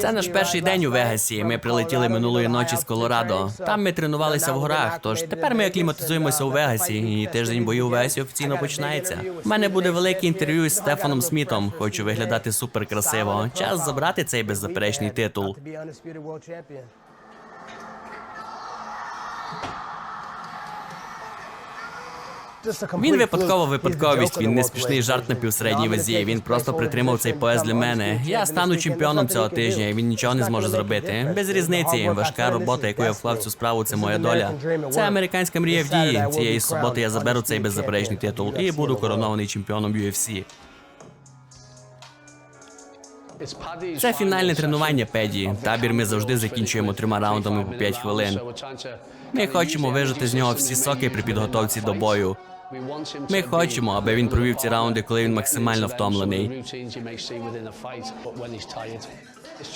Це наш перший день у Вегасі. Ми прилетіли минулої ночі з Колорадо. Там ми тренувалися в горах. Тож тепер ми акліматизуємося у Вегасі, і тиждень бою у Вегасі офіційно починається. У мене буде велике інтерв'ю з Стефаном Смітом. Хочу виглядати супер красиво. Час забрати цей беззаперечний титул. Він випадково випадковість. Він не смішний жарт на півсередній вазі. Він просто притримав цей пояс для мене. Я стану чемпіоном цього тижня. і Він нічого не зможе зробити. Без різниці. Важка робота, яку я вклав цю справу. Це моя доля. Це американська мрія в дії. Цієї суботи я заберу цей беззаперечний титул і буду коронований чемпіоном UFC. Це фінальне тренування, Педі. Табір ми завжди закінчуємо трьома раундами по 5 хвилин. Ми хочемо вижити з нього всі соки при підготовці до бою. Ми хочемо, аби він провів ці раунди, коли він максимально втомлений.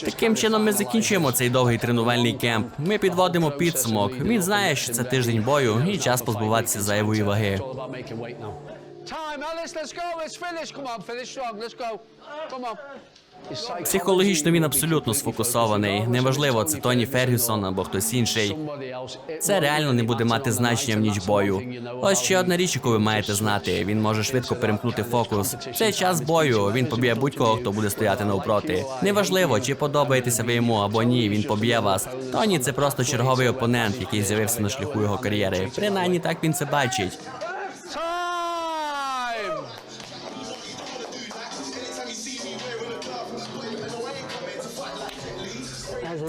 Таким чином ми закінчуємо цей довгий тренувальний кемп. Ми підводимо підсумок. Він знає, що це тиждень бою і час позбуватися зайвої ваги. Time, Alice, let's go, let's finish. Come on, finish strong, let's go. Come on. Психологічно він абсолютно сфокусований. Неважливо, це Тоні Фергюсон або хтось інший. Це реально не буде мати значення в ніч бою. Ось ще одна річ, яку ви маєте знати. Він може швидко перемкнути фокус. Це час бою. Він поб'є будь-кого, хто буде стояти навпроти. Неважливо, чи подобаєтеся ви йому або ні. Він поб'є вас. Тоні це просто черговий опонент, який з'явився на шляху його кар'єри. Принаймні так він це бачить.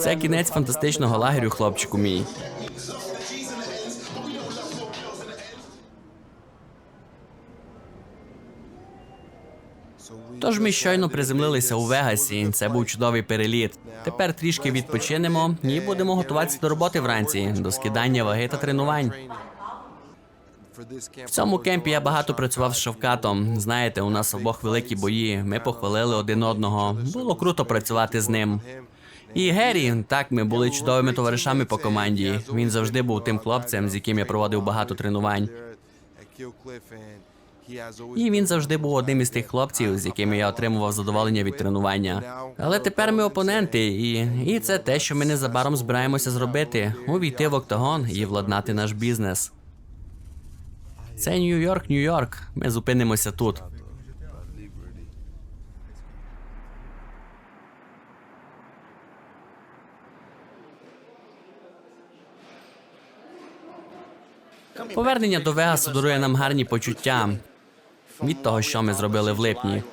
Це кінець фантастичного лагерю, хлопчику мій. Тож ми щойно приземлилися у Вегасі. Це був чудовий переліт. Тепер трішки відпочинемо і будемо готуватися до роботи вранці, до скидання ваги та тренувань. В цьому кемпі я багато працював з Шовкатом. Знаєте, у нас обох великі бої. Ми похвалили один одного. Було круто працювати з ним. І Геррі, так, ми були чудовими товаришами по команді. Він завжди був тим хлопцем, з яким я проводив багато тренувань. І він завжди був одним із тих хлопців, з якими я отримував задоволення від тренування. Але тепер ми опоненти, і, і це те, що ми незабаром збираємося зробити: увійти в октагон і владнати наш бізнес. Це Нью-Йорк, Нью-Йорк. Ми зупинимося тут. Повернення до Вегасу дарує нам гарні почуття від того, що ми зробили в липні.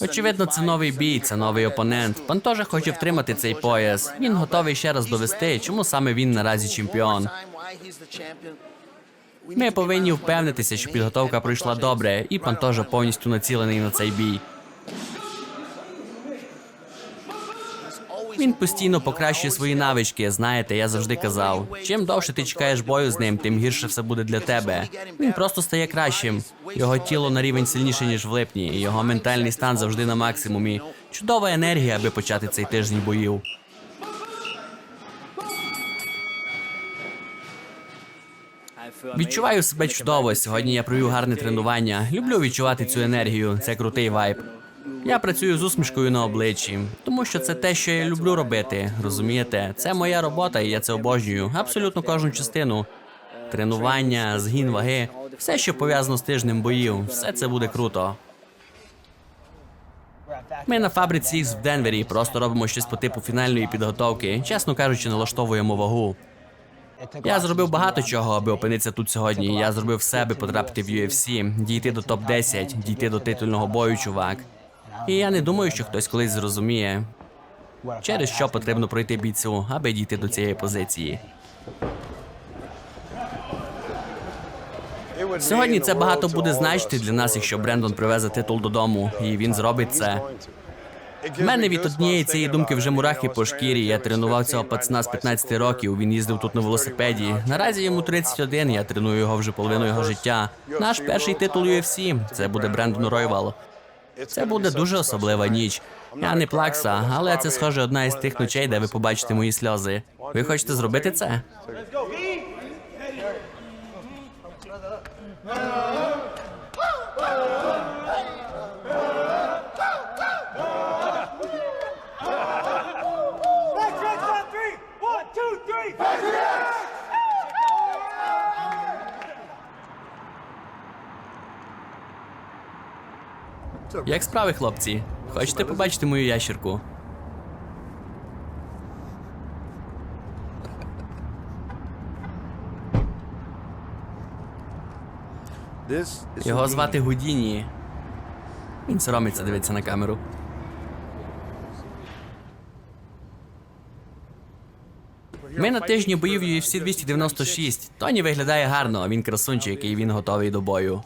Очевидно, це новий бій, це новий опонент. Пантожа хоче втримати цей пояс. Він готовий ще раз довести, чому саме він наразі чемпіон. Ми повинні впевнитися, що підготовка пройшла добре, і Пантожа повністю націлений на цей бій. Він постійно покращує свої навички. Знаєте, я завжди казав: чим довше ти чекаєш бою з ним, тим гірше все буде для тебе. Він просто стає кращим. Його тіло на рівень сильніше ніж в липні. Його ментальний стан завжди на максимумі. Чудова енергія, аби почати цей тиждень боїв. Відчуваю себе чудово. Сьогодні я провів гарне тренування. Люблю відчувати цю енергію. Це крутий вайб. Я працюю з усмішкою на обличчі, тому що це те, що я люблю робити. Розумієте, це моя робота, і я це обожнюю. Абсолютно кожну частину. Тренування, згін ваги, все, що пов'язано з тижнем боїв, все це буде круто. Ми на фабриці X в Денвері просто робимо щось по типу фінальної підготовки. Чесно кажучи, налаштовуємо вагу. Я зробив багато чого, аби опинитися тут сьогодні. Я зробив все, аби потрапити в UFC, дійти до топ 10 дійти до титульного бою, чувак. І я не думаю, що хтось колись зрозуміє, через що потрібно пройти бійцю, аби дійти до цієї позиції. Сьогодні це багато буде значити для нас, якщо Брендон привезе титул додому, і він зробить це. В мене від однієї цієї думки вже мурахи по шкірі. Я тренував цього пацана з 15 років. Він їздив тут на велосипеді. Наразі йому 31, Я треную його вже половину його життя. Наш перший титул UFC – Це буде Брендон Ройвал. Це буде дуже особлива ніч. Я не плакса, але це схоже одна із тих ночей, де ви побачите мої сльози. Ви хочете зробити це? Як справи, хлопці? Хочете побачити мою ящерку? Його звати Гудіні. Він соромиться дивитися на камеру. Ми на тижні боїв UFC 296. Тоні виглядає гарно, а він красунчик, і він готовий до бою.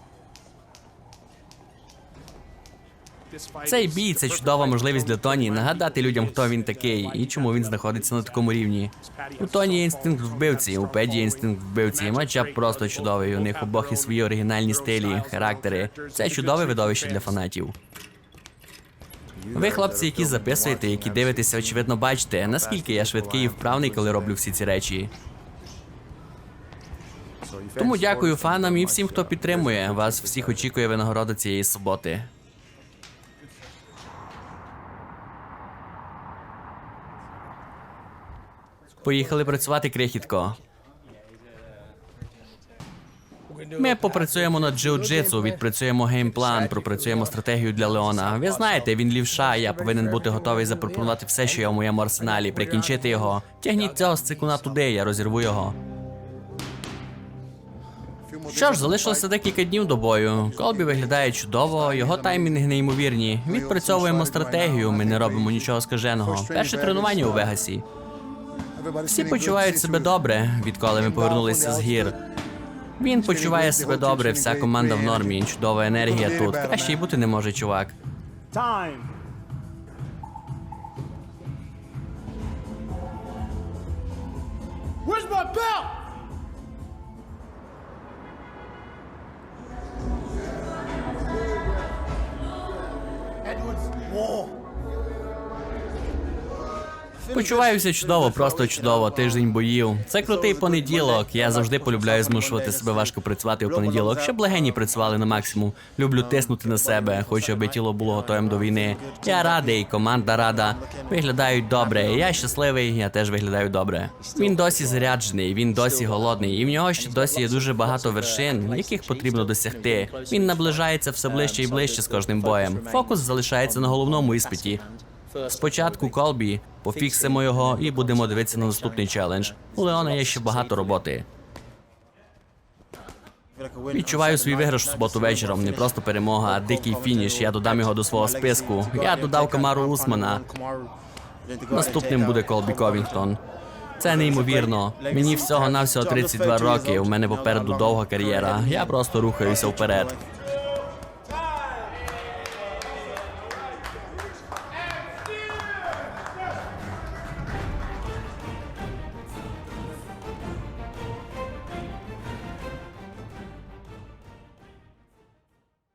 Цей бій це чудова можливість для Тоні нагадати людям, хто він такий і чому він знаходиться на такому рівні. У Тоні є інстинкт вбивці, у Педі є інстинкт вбивці. Матчап просто чудовий. У них обох і свої оригінальні стилі, характери. Це чудове видовище для фанатів. Ви, хлопці, які записуєте, які дивитеся, очевидно, бачите, наскільки я швидкий і вправний, коли роблю всі ці речі. Тому дякую фанам і всім, хто підтримує. Вас всіх очікує винагорода цієї суботи. Поїхали працювати, крихітко. Ми попрацюємо над джиу-джитсу, відпрацюємо геймплан, пропрацюємо стратегію для Леона. Ви знаєте, він лівша. Я повинен бути готовий запропонувати все, що є в моєму арсеналі, прикінчити його. Тягніть цього сцикуна туди, я розірву його. Що ж, залишилося декілька днів до бою. Колбі виглядає чудово, його таймінги неймовірні. Відпрацьовуємо стратегію, ми не робимо нічого скаженого. Перше тренування у Вегасі. Всі почувають себе добре, відколи ми повернулися з гір. Він почуває себе добре, вся команда в нормі, чудова енергія тут. Краще й бути не може, чувак. Where's my belt? Почуваюся чудово, просто чудово. Тиждень боїв. Це крутий понеділок. Я завжди полюбляю змушувати себе важко працювати у понеділок, щоб легені працювали на максимум. Люблю тиснути на себе. Хочу, аби тіло було готовим до війни. Я радий, команда рада. Виглядають добре. Я щасливий, я теж виглядаю добре. Він досі заряджений, він досі голодний, і в нього ще досі є дуже багато вершин, яких потрібно досягти. Він наближається все ближче і ближче з кожним боєм. Фокус залишається на головному іспиті. Спочатку Колбі, пофіксимо його і будемо дивитися на наступний челендж. У Леона є ще багато роботи. Відчуваю свій виграш у суботу вечором. Не просто перемога, а дикий фініш. Я додам його до свого списку. Я додав Камару Усмана. Наступним буде Колбі Ковінгтон. Це неймовірно. Мені всього навсього 32 роки. У мене попереду довга кар'єра. Я просто рухаюся вперед.